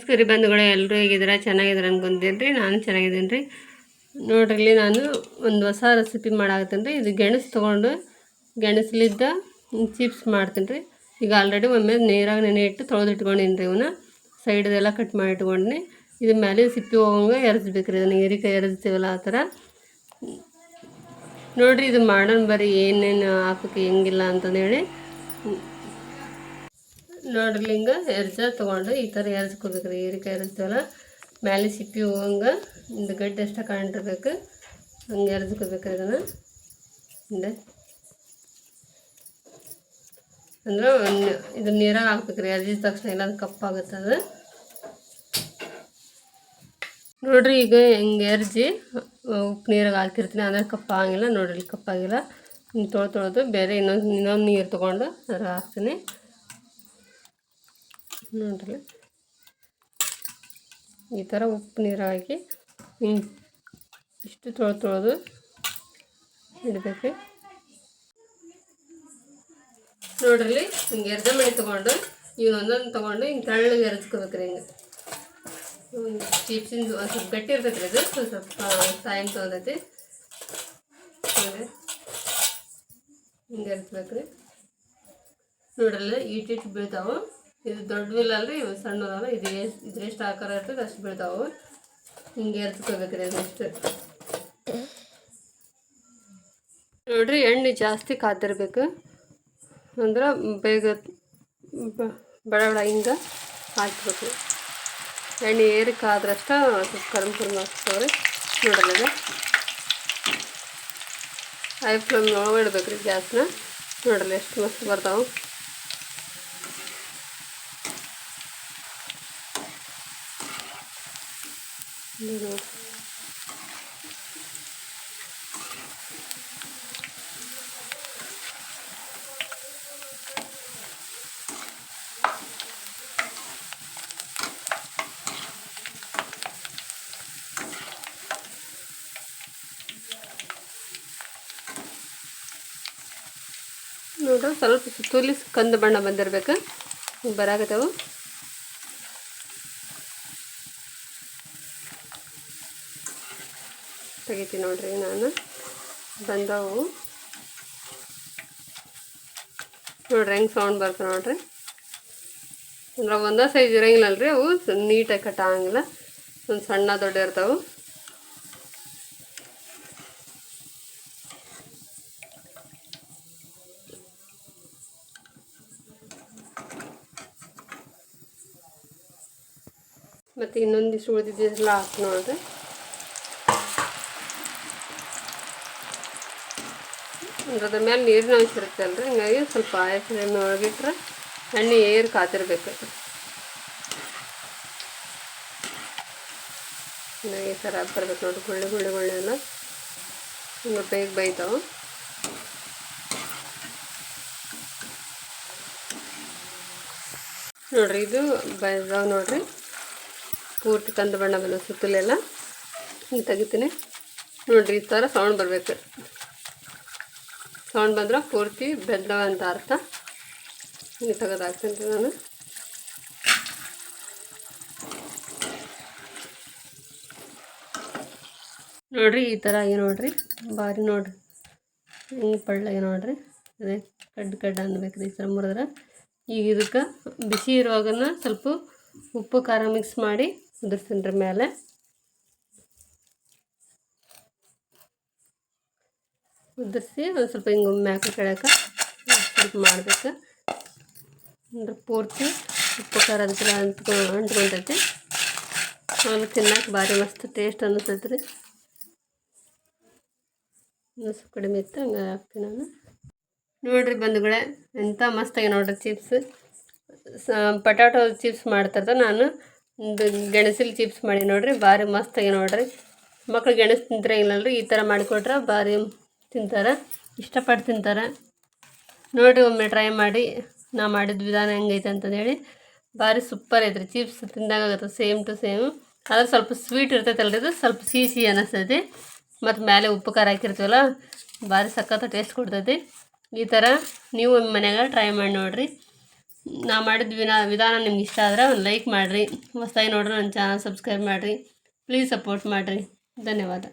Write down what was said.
ನಮಸ್ಕಾರ ಬಂಧುಗಳು ಎಲ್ಲರೂ ಹೇಗಿದ್ದೀರಾ? ಚೆನ್ನಾಗಿದ್ದೀರ ಅನ್ಕೊಂತೀನಿ ರೀ ನಾನು ಚೆನ್ನಾಗಿದ್ದೀನಿ ರೀ. ನೋಡ್ರಿ, ನಾನು ಒಂದು ಹೊಸ ರೆಸಿಪಿ ಮಾಡಾಕತ್ತೀನಿ ರೀ. ಇದು ಗೆಣಸು ತೊಗೊಂಡು ಗೆಣಸಲಿದ್ದ ಚಿಪ್ಸ್ ಮಾಡ್ತೀನಿ ರೀ. ಈಗ ಆಲ್ರೆಡಿ ಒಮ್ಮೆ ನೀರಾಗಿ ನೆನೆ ಇಟ್ಟು ತೊಳೆದು ಇಟ್ಕೊಂಡಿನಿ ರೀ ಇವನ್ನ ಸೈಡದೆಲ್ಲ ಕಟ್ ಮಾಡಿ ಇಟ್ಕೊಂಡಿನಿ. ಇದು ಮೇಲೆ ಸಿಪ್ಪಿ ಹೋಗಂಗೆ ಎರೆಸ್ಬೇಕು ರೀ ಇದನ್ನು ಹೀರಿಕಾಯಿ ಎರೆಸ್ತೀವಲ್ಲ ಆ ಥರ. ನೋಡಿರಿ, ಇದು ಮಾಡೋಣ ಬರೀ ಏನೇನು ಹಾಕಕ್ಕೆ ಹೆಂಗಿಲ್ಲ ಅಂತಂದೇಳಿ. ನೋಡ್ರಿ ಹಿಂಗೆ ಎರ್ಜ ತೊಗೊಂಡು ಈ ಥರ ಎರ್ಸ್ಕೋಬೇಕು ರೀ ಹೀರಿಕಾಯಿ ಎರ್ಸ್ತೀವಲ್ಲ ಮೇಲೆ ಸಿಪ್ಪಿ ಹೋಗಂಗೆ ಒಂದು ಗಡ್ಡೆ ಅಷ್ಟ ಕಾಣಿರ್ಬೇಕು ಹಂಗೆ ಎರ್ಜ್ಕೋಬೇಕು ಅದನ್ನು. ಹಿಂದೆ. ಅಂದ್ರೆ ಒಂದು ಇದು ನೀರಾಗ ಹಾಕ್ಬೇಕು ರೀ ಎರ್ಜಿದ ತಕ್ಷಣ ಇಲ್ಲ ಅದು ಕಪ್ಪಾಗುತ್ತೆ ಅದು. ನೋಡ್ರಿ ಈಗ ಹಿಂಗೆ ಎರ್ಜಿ ಉಪ್ಪು ನೀರಾಗ ಹಾಕಿರ್ತೀನಿ ಅಂದ್ರೆ ಕಪ್ಪಾಗಿಲ್ಲ ನೋಡ್ರಿ ಕಪ್ಪಾಗಿಲ್ಲ ತೊಳೆ ತೊಳೆದು ಬೇರೆ ಇನ್ನೊಂದು ಇನ್ನೊಂದು ನೀರು ತೊಗೊಂಡು ಅದ್ರ ಹಾಕ್ತೀನಿ. ನೋಡ್ರಿ. ಈ ಥರ ಉಪ್ಪು ನೀರು ಹಾಕಿ ಹಿಂಗೆ ಇಷ್ಟು ತೊಳೆದು ತೊಳೆದು ಇಡಬೇಕು. ನೋಡ್ರಿ, ಹಿಂಗೆ ಎರ್ದ ಮಣಿ ತೊಗೊಂಡು ಈಗ ಒಂದೊಂದು ತೊಗೊಂಡು ಹಿಂಗೆ ತಳ್ಳಗೆ ಎರೆಸ್ಕೋಬೇಕು ರೀ ಹಿಂಗೆ. ಚೀಪ್ಸಿಂದು ಒಂದು ಸ್ವಲ್ಪ ಗಟ್ಟಿ ಇರ್ತೈತೆ ರೀ ಅದು ಸ್ವಲ್ಪ ಟೈಮ್ ತೊಗೊಂಡೈತಿ. ಹಿಂಗೆ ಎರೆಸ್ಬೇಕು ರೀ. ನೋಡ್ರಲ್ಲ ಈಟಿಟ್ಟು ಬೀಳ್ತಾವೆ. ಇದು ದೊಡ್ಡವಿಲ್ಲ ಅಲ್ರಿ, ಇವು ಸಣ್ಣದಲ್ಲ, ಇದು ಇದು ಎಷ್ಟು ಆಕಾರ ಇರ್ತದೆ ಅಷ್ಟು ಬೀಳ್ತಾವೆ. ಹಿಂಗೆ ಎರ್ತ್ಕೋಬೇಕ್ರಿ ಅದಷ್ಟು ನೋಡ್ರಿ, ಎಣ್ಣೆ ಜಾಸ್ತಿ ಕಾದಿರ್ಬೇಕು. ಅಂದ್ರೆ ಬೇಗ ಬಡ ಬಡ ಹಿಂಗೆ ಹಾಕ್ಬೇಕು. ಎಣ್ಣೆ ಏರಿಕೆ ಆದ್ರಷ್ಟ ಸ್ವಲ್ಪ ಕರ್ಮ ಕರ್ಮ್ ನೋಡಲ್ಲ ಹೈ ಫ್ಲೇಮ್ ಒಳಗೆ ಇಡ್ಬೇಕು ರೀ ಗ್ಯಾಸ್ನ. ನೋಡಲ್ಲ ಎಷ್ಟು ಮಸ್ತ್ ಬರ್ತಾವೆ. ನೋಡಿ ನೋಡ್ರಿ ಸ್ವಲ್ಪ ಸುತ್ತೂಲಿ ಕಂದು ಬಣ್ಣ ಬಂದಿರ್ಬೇಕು. ಈಗ ತೆಗಿತೀನಿ ನೋಡ್ರಿ ನಾನು. ಬಂದವು. ನೋಡ್ರಿ ಹೆಂಗೆ ಸೌಂಡ್ ಬರ್ತದೆ ನೋಡ್ರಿ. ಅಂದ್ರೆ ಒಂದೇ ಸೈಜ್ ಇರಂಗಿಲ್ಲಲ್ರಿ ಅವು, ನೀಟಾಗಿ ಕಟ್ ಆಗಂಗಿಲ್ಲ. ಒಂದು ಸಣ್ಣ ದೊಡ್ಡ ಇರ್ತಾವೆ. ಮತ್ತು ಇನ್ನೊಂದಿಷ್ಟು ಉಳಿದಿದ್ದೆಲ್ಲ ಹಾಕಿ ನೋಡ್ರಿ. ಅಂದ್ರೆ ಅದ್ರ ಮೇಲೆ ನೀರಿನ ಅಂಶ ಇರುತ್ತೆ ಅಲ್ರಿ? ಹಿಂಗಾಗಿ ಸ್ವಲ್ಪ ಆಯ ಫ್ಲೇಮ್ ಒಳಗಿಟ್ರೆ ಎಣ್ಣೆ ಏರ್ ಕಾತಿರ್ಬೇಕು ಈ ಥರ ಬರ್ಬೇಕು ನೋಡ್ರಿ, ಗುಳ್ಳೆ ಗುಳ್ಳೆ ಎಲ್ಲ ಹಿಂಗೆ ಬೇಗ ಬೈತಾವೆ ನೋಡ್ರಿ, ಇದು ಬೈದಾವ ನೋಡ್ರಿ. ಪೂರ್ತಿ ಕಂದು ಬಣ್ಣ ಬಂದ ಸುತ್ತಲೆಲ್ಲ ತೆಗಿತೀನಿ. ನೋಡ್ರಿ, ಈ ಥರ ಸೌಂಡ್ ಬರಬೇಕು. ಸೌಂಡ್ ಬಂದ್ರೆ ಪೂರ್ತಿ ಬೆದ್ದವ ಅಂತ ಅರ್ಥ. ಹಿಂಗೆ ತೆಗೆದಾಕ್ತೀನಿ ನಾನು. ನೋಡ್ರಿ ಈ ಥರ ಆಗಿ ನೋಡ್ರಿ. ಭಾರಿ ನೋಡ್ರಿ. ಹಿಂಗೆ ಪಳ್ಳಗೆ ನೋಡ್ರಿ. ಅದೇ ಕಡ್ಡು ಕಡ್ಡು ಅನ್ಬೇಕ್ರಿ ಈ ಥರ ಮುರಿದ್ರೆ. ಈಗ ಇದಕ್ಕೆ ಬಿಸಿ ಇರುವಾಗನ ಸ್ವಲ್ಪ ಉಪ್ಪು ಖಾರ ಮಿಕ್ಸ್ ಮಾಡಿ ಉದುರ್ತೀನಿ ರೀ ಮೇಲೆ ಉದುರಿಸಿ ಒಂದು ಸ್ವಲ್ಪ ಹಿಂಗೆ ಮ್ಯಾಕ ಕೆಳಕ್ಕೆ ಸ್ವಲ್ಪ ಮಾಡ್ಬೇಕು. ಅಂದ್ರೆ ಪೂರ್ತಿ ಉಪ್ಪು, ಖಾರ ಅದಕ್ಕೆಲ್ಲ ಅಂಟ್ಕೊ, ಅಂಟ್ಕೊಂತೈತಿ. ಆಮೇಲೆ ತಿನ್ನಕ್ಕೆ ಭಾರಿ ಮಸ್ತ್ ಟೇಸ್ಟ್ ಅನ್ನಿಸ್ತೈತೆ ರೀ ಇನ್ನೂ ಸ್ವಲ್ಪ ಕಡಿಮೆ ಇತ್ತು, ಹಂಗೆ ಹಾಕ್ತೀನಿ ನಾನು. ನೋಡಿರಿ ಬಂಧುಗಳೇ ಎಂಥ ಮಸ್ತಾಗಿ ನೋಡ್ರಿ ಚಿಪ್ಸ್ ಪಟಾಟೋ ಚಿಪ್ಸ್ ಮಾಡ್ತಾರೆ ನಾನು. ಒಂದು ಗೆಣಸಿಲ್ ಚಿಪ್ಸ್ ಮಾಡಿ ನೋಡಿರಿ, ಭಾರಿ ಮಸ್ತಾಗಿ ನೋಡಿರಿ. ಮಕ್ಳು ಗೆಣಸು ತಿಂತಿರಂಗಿಲ್ಲಲ್ರಿ ಈ ಥರ ಮಾಡಿಕೊಟ್ರೆ ಭಾರಿ ತಿಂತಾರೆ, ಇಷ್ಟಪಟ್ಟು ತಿಂತಾರೆ. ನೋಡಿರಿ ಒಮ್ಮೆ ಟ್ರೈ ಮಾಡಿ, ನಾ ಮಾಡಿದ ವಿಧಾನ ಹೆಂಗೈತೆ ಅಂತಂದೇಳಿ, ಭಾರಿ ಸೂಪರ್ ಐತ್ರಿ. ಚಿಪ್ಸ್ ತಿಂದಾಗ ಆಗುತ್ತೆ ಸೇಮ್ ಟು ಸೇಮ್ ಆದ್ರೆ ಸ್ವಲ್ಪ ಸ್ವೀಟ್ ಇರ್ತೈತಲ್ರಿ ಇದು, ಸ್ವಲ್ಪ ಸಿಹಿ ಸಿಹಿ ಅನ್ನಿಸ್ತೈತಿ ಮತ್ತು ಮೇಲೆ ಉಪ್ಪು, ಖಾರ ಹಾಕಿರ್ತೀವಲ್ಲ, ಭಾರಿ ಸಖತ್ತು ಟೇಸ್ಟ್ ಕೊಡ್ತೈತಿ. ಈ ಥರ ನೀವು ನಿಮ್ಮ ಮನ್ಯಾಗ ಟ್ರೈ ಮಾಡಿ ನೋಡಿರಿ. ನಾ ಮಾಡಿದ ವಿನಾ, ವಿಧಾನ ನಿಮ್ಗೆ ಇಷ್ಟ ಆದರೆ ಒಂದು ಲೈಕ್ ಮಾಡಿರಿ. ಹೊಸ್ದಾಗಿ ನೋಡ್ರಿ ನನ್ನ ಚಾನಲ್ ಸಬ್ಸ್ಕ್ರೈಬ್ ಮಾಡಿರಿ. ಪ್ಲೀಸ್ ಸಪೋರ್ಟ್ ಮಾಡಿರಿ. ಧನ್ಯವಾದ.